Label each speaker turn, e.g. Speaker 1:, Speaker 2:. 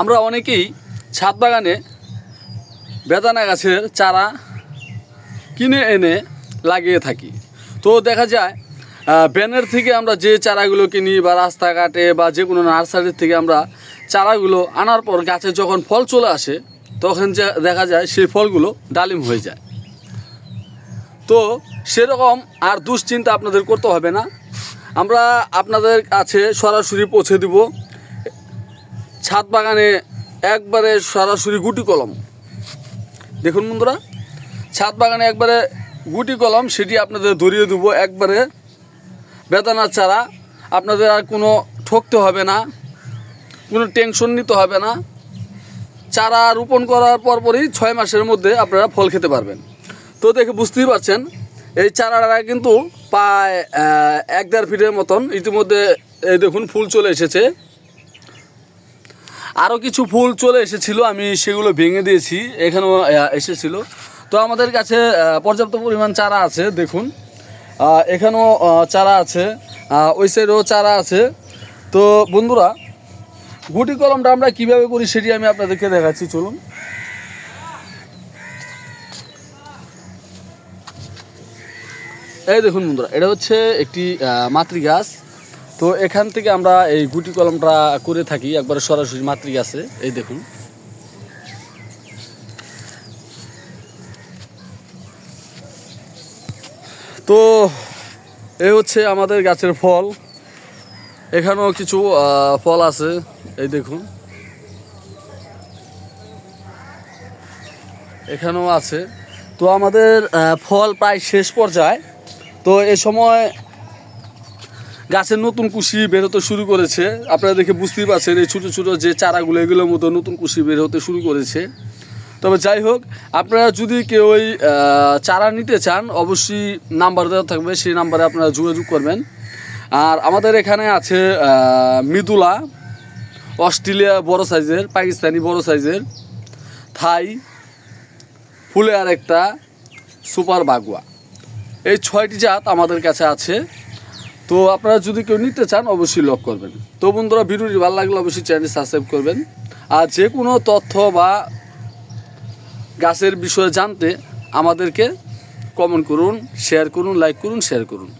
Speaker 1: আমরা অনেকেই ছাদ বাগানে বেদানা গাছের চারা কিনে এনে লাগিয়ে থাকি। তো দেখা যায় ব্যানের থেকে আমরা যে চারাগুলো কিনি বা রাস্তাঘাটে বা যে কোনো নার্সারির থেকে আমরা চারাগুলো আনার পর গাছে যখন ফল চলে আসে, তখন যে দেখা যায় সেই ফলগুলো ডালিম হয়ে যায়। তো সেরকম আর দুশ্চিন্তা আপনাদের করতে হবে না। আমরা আপনাদের কাছে সরাসরি পৌঁছে দিব। ছাদ বাগানে একবারে সরাসরি গুটি কলম। দেখুন বন্ধুরা, ছাদ বাগানে একবারে গুটি কলম, সেটি আপনাদের ধরিয়ে দেবো একবারে। বেদানার চারা, আপনাদের আর কোনো ঠকতে হবে না, কোনো টেনশন নিতে হবে না। চারা রোপণ করার পরপরই ছয় মাসের মধ্যে আপনারা ফল খেতে পারবেন। তো দেখে বুঝতেই পারছেন, এই চারাটা কিন্তু প্রায় এক দেড় ফিটের মতন। ইতিমধ্যে, এই দেখুন, ফুল চলে এসেছে। আরও কিছু ফুল চলে এসেছিল আমি সেগুলো ভেঙে দিয়েছি এখানেও এসেছিল। তো আমাদের কাছে পর্যাপ্ত পরিমাণ চারা আছে দেখুন। এখানেও চারা আছে ওই সাইডেও চারা আছে। তো বন্ধুরা গুটি কলমটা আমরা কীভাবে করি সেটি আমি আপনাদেরকে দেখাচ্ছি চলুন। এই দেখুন বন্ধুরা এটা হচ্ছে একটি আহ, মাতৃ গাছ তো এখান থেকে আমরা এই গুটি কলমটা করে থাকি, একবারে সরাসরি মাতৃ আছে এই দেখুন। তো এই হচ্ছে আমাদের গাছের ফল। এখানেও কিছু ফল আছে, এই দেখুন। এখানেও আছে। তো আমাদের ফল প্রায় শেষ পর্যায়ে। তো এ সময় গাছের নতুন কুশি বের হতে শুরু করেছে। আপনারা দেখে বুঝতেই পারছেন, এই ছোটো ছোটো যে চারাগুলো, এগুলোর মতো নতুন কুশি বের হতে শুরু করেছে। তবে যাই হোক, আপনারা যদি কেউ ওই চারা নিতে চান, অবশ্যই নাম্বার দেওয়া থাকবে, সেই নাম্বারে আপনারা যোগাযোগ করবেন। আর আমাদের এখানে আছে মৃদুলা, অস্ট্রেলিয়া বড় সাইজের, পাকিস্তানি বড় সাইজের, থাই ফুলে আর একটা সুপার বাগুয়া। এই ছয়টি জাত আমাদের কাছে আছে। তো আপনারা যদি কেউ নিতে চান, অবশ্যই লক করবেন। তো বন্ধুরা, ভিডিওটি ভালো লাগলে অবশ্যই চ্যানেল সাবস্ক্রাইব করবেন। আর যে কোনো তথ্য বা গাছের বিষয়ে জানতে আমাদেরকে কমেন্ট করুন শেয়ার করুন লাইক করুন শেয়ার করুন।